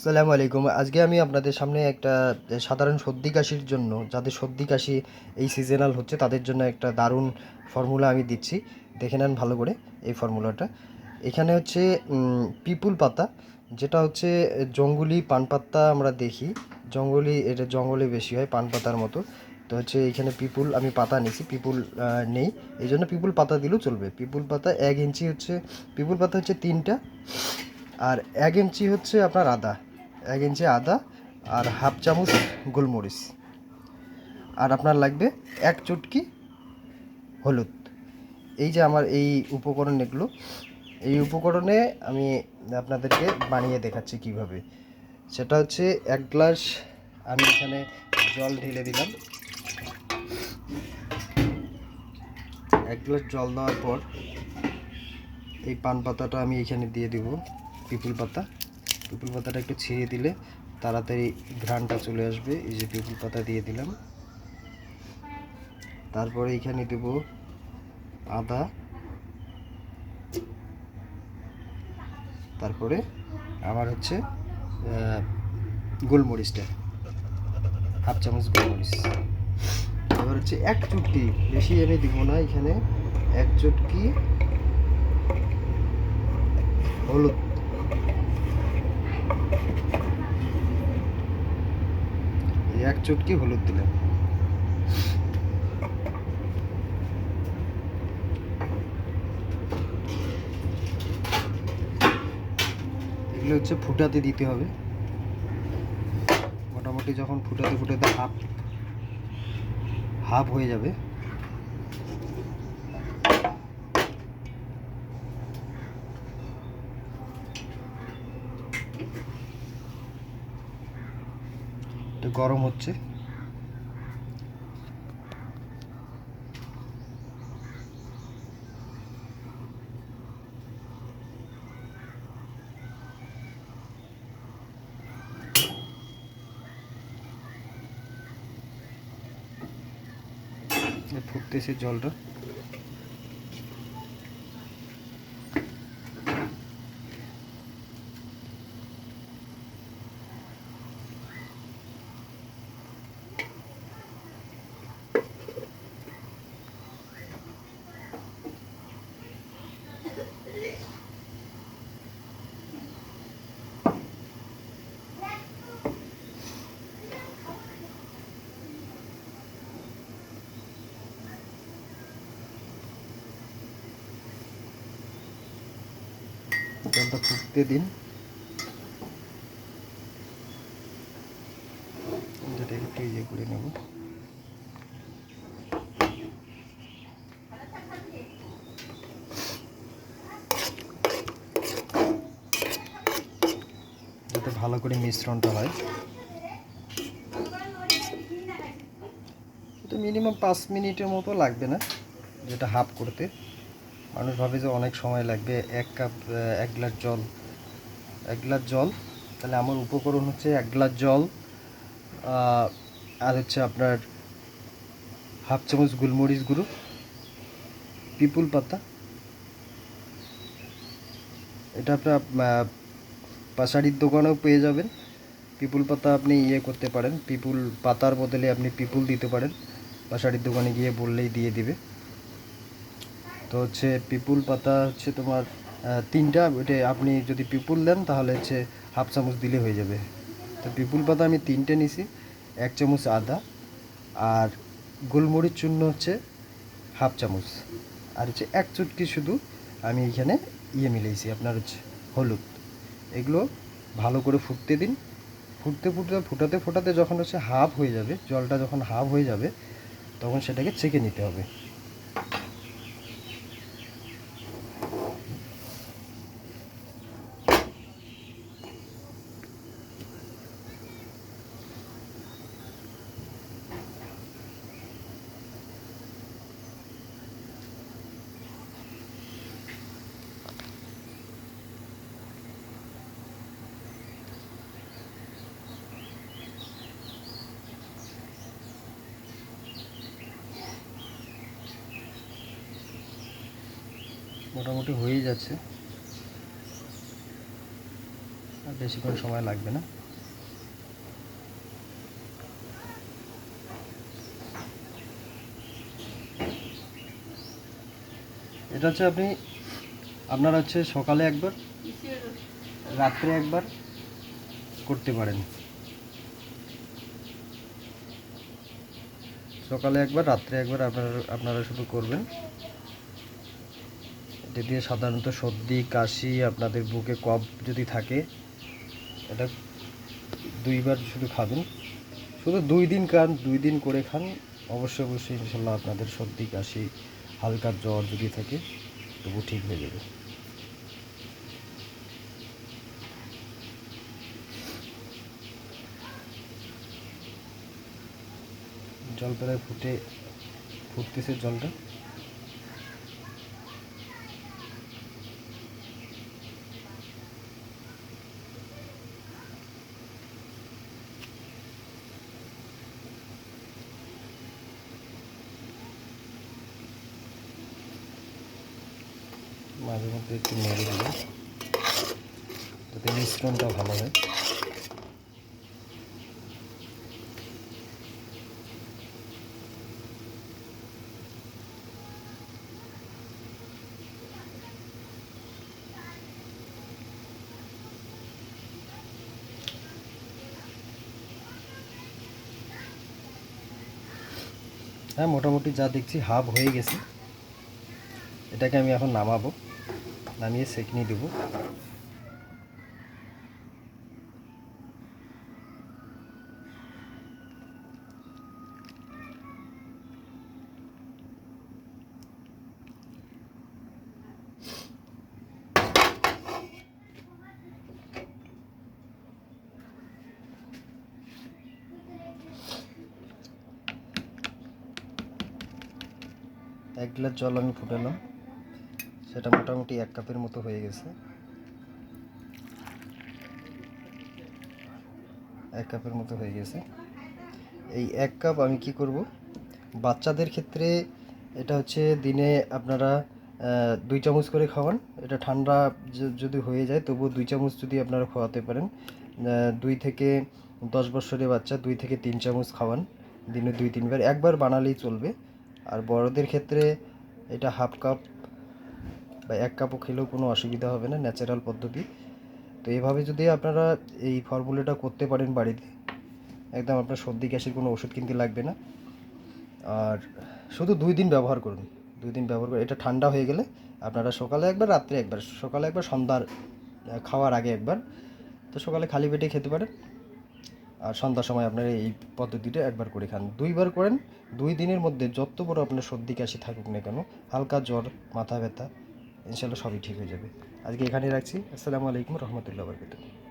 আসসালামু আলাইকুম। আজকে আমি আপনাদের সামনে একটা সাধারণ সর্দি কাশির জন্য, যাদের সর্দি কাশি এই সিজনাল হচ্ছে, তাদের জন্য একটা দারুণ ফর্মুলা আমি দিচ্ছি। দেখে নেন ভালো করে এই ফর্মুলাটা এখানে হচ্ছে পিপুল পাতা, যেটা হচ্ছে জঙ্গলি পান পাতা আমরা দেখি। জঙ্গলি, এটা জঙ্গলে বেশি হয়, পান পাতার মতো। তো হচ্ছে, এখানে পিপুল, আমি পাতা নিয়েছি, পিপুল নেই। এই জন্য পিপুল পাতা দিলেও চলবে। পিপুল পাতা এক ইঞ্চি হচ্ছে, পিপুল পাতা হচ্ছে তিনটা, আর এক ইঞ্চি হচ্ছে আপনার আদা। এক ইঞ্চি আদা আর হাফ চামচ গোলমরিচ। আর আপনার লাগবে এক চুটকি হলুদ। এই যে আমার এই উপকরণ এগুলো, এই উপকরণে আমি আপনাদেরকে বানিয়ে দেখাচ্ছি কীভাবে। সেটা হচ্ছে এক গ্লাস, আমি এখানে জল ঢেলে দিলাম। এক গ্লাস জল দেওয়ার পর এই পান পাতাটা আমি এখানে দিয়ে দিব, পিপুল পাতা। পিপুল পাতাটা একটু ছিঁড়ে দিলে তাড়াতাড়ি ঘ্রাণটা চলে আসবে। এই যে পিপুল পাতা দিয়ে দিলাম। তারপরে এখানে দেব আদা। তারপরে আমার হচ্ছে গোলমরিচটা, হাফ চামচ গোলমরিচ। এবার হচ্ছে এক চুটকি, বেশি আমি দিব না এখানে। এক চুটকি হলুদ এক চুটকি হলুদ দিলাম। এগুলো হচ্ছে ফুটাতে দিতে হবে। মোটামুটি যখন ফুটাতে ফুটাতে হাফ হাফ হয়ে যাবে গরম হচ্ছে। ফুটতেছে জলটা। জলটা ফুটতে দিন। যেটা একটু ইয়ে করে নেব। যাতে ভালো করে মিশ্রণটা হয়। এটা মিনিমাম পাঁচ মিনিটের মতো লাগবে না, যেটা হাফ করতে। মানুষ ভাবে যে অনেক সময় লাগবে এক কাপ এক গ্লাস জল। এক গ্লাস জল, তাহলে আমার উপকরণ হচ্ছে এক গ্লাস জল আর হচ্ছে আপনার হাফ চামচ গোলমরিচ গুঁড়ো, পিপুল পাতা। এটা আপনার পাশাড়ির দোকানেও পেয়ে যাবেন। পিপুল পাতা আপনি ইয়ে করতে পারেন। পিপুল পাতার বদলে আপনি পিপুল দিতে পারেন। পাশাড়ির দোকানে গিয়ে বললেই দিয়ে দিবে। তো হচ্ছে পিপুল পাতা হচ্ছে তোমার তিনটা, ওইটা আপনি যদি পিপুল দেন তাহলে হচ্ছে হাফ চামচ দিলে হয়ে যাবে। তো পিপুল পাতা আমি তিনটে নিছি, এক চামচ আদা আর গোলমরিচ চূর্ণ হচ্ছে হাফ চামচ। আর হচ্ছে এক চুটকি শুধু আমি এখানে ইয়ে মিলাইছি, আপনার হচ্ছে হলুদ। এগুলো ভালো করে ফুটতে দিন। ফুটতে ফুটতে, ফুটাতে ফোটাতে যখন হচ্ছে হাফ হয়ে যাবে, জলটা যখন হাফ হয়ে যাবে, তখন সেটাকে ছেঁকে নিতে হবে। মোটামুটি হয়েই যাচ্ছে। আর বেশিক্ষণ সময় লাগবে না। এটা হচ্ছে আপনি, আপনার হচ্ছে সকালে একবার, রাত্রে একবার করতে পারেন। সকালে একবার, রাত্রে একবার আপনারা আপনারা শুধু করবেন। এটা দিয়ে সাধারণত সর্দি, কাশি আপনাদের বুকে কফ যদি থাকে, এটা দুইবার শুধু খাবেন। শুধু দুই দিন খান, দুই দিন করে খান। অবশ্যই অবশ্যই ইনশাল্লাহ আপনাদের সর্দি, কাশি, হালকা জ্বর যদি থাকে, তবু ঠিক হয়ে যাবে। জল প্রায় ফুটে ফুটতেছে জলটা। মাঝে মধ্যে একটু নেড়ে দিল যাতে মিশ্রণটা ভালো হয়। হ্যাঁ মোটামুটি যা দেখছি, হাফ হয়ে গেছে। এটাকে আমি এখন নামাবো। নামিয়ে সেকনি দেবো। এক গ্লাস জল আমি ফুটালাম। সেটা মোটামুটি এক কাপের মতো হয়ে গেছে। এক কাপের মতো হয়ে গেছে। এই এক কাপ আমি কি করব? বাচ্চাদের ক্ষেত্রে এটা হচ্ছে দিনে আপনারা দুই চামচ করে খাওয়ান। এটা ঠান্ডা যদি হয়ে যায়, তবুও দুই চামচ যদি আপনারা খাওয়াতে পারেন। দুই থেকে দশ বছরের বাচ্চা দুই থেকে তিন চামচ খাওয়ান। দিনে দুই তিনবার। একবার বানালেই চলবে। আর বড়দের ক্ষেত্রে এটা হাফ কাপ বা এক কাপও খেলেও কোনো অসুবিধা হবে না ন্যাচারাল পদ্ধতি। তো এইভাবে যদি আপনারা এই ফর্মুলাটা করতে পারেন বাড়িতে, একদম আপনার সর্দি গ্যাসের কোনো ওষুধ কিনতে লাগবে না। আর শুধু দুই দিন ব্যবহার করুন, দুই দিন ব্যবহার করে এটা ঠান্ডা হয়ে গেলে আপনারা সকালে একবার, রাত্রে একবার, সকালে একবার, সন্ধ্যার খাওয়ার আগে একবার। তো সকালে খালি পেটে খেতে পারেন। আর সন্ধ্যার সময় আপনারা এই পদ্ধতিটা একবার করে খান। দুইবার করেন, দুই দিনের মধ্যে যত বড় আপনার সর্দি কাশি থাকুক না কেন, হালকা জ্বর, মাথা ব্যথা ইনশাল্লাহ সবই ঠিক হয়ে যাবে। আজকে এখানে রাখছি। আসসালামু আলাইকুম রহমতুল্লাহ বরকাতুহ।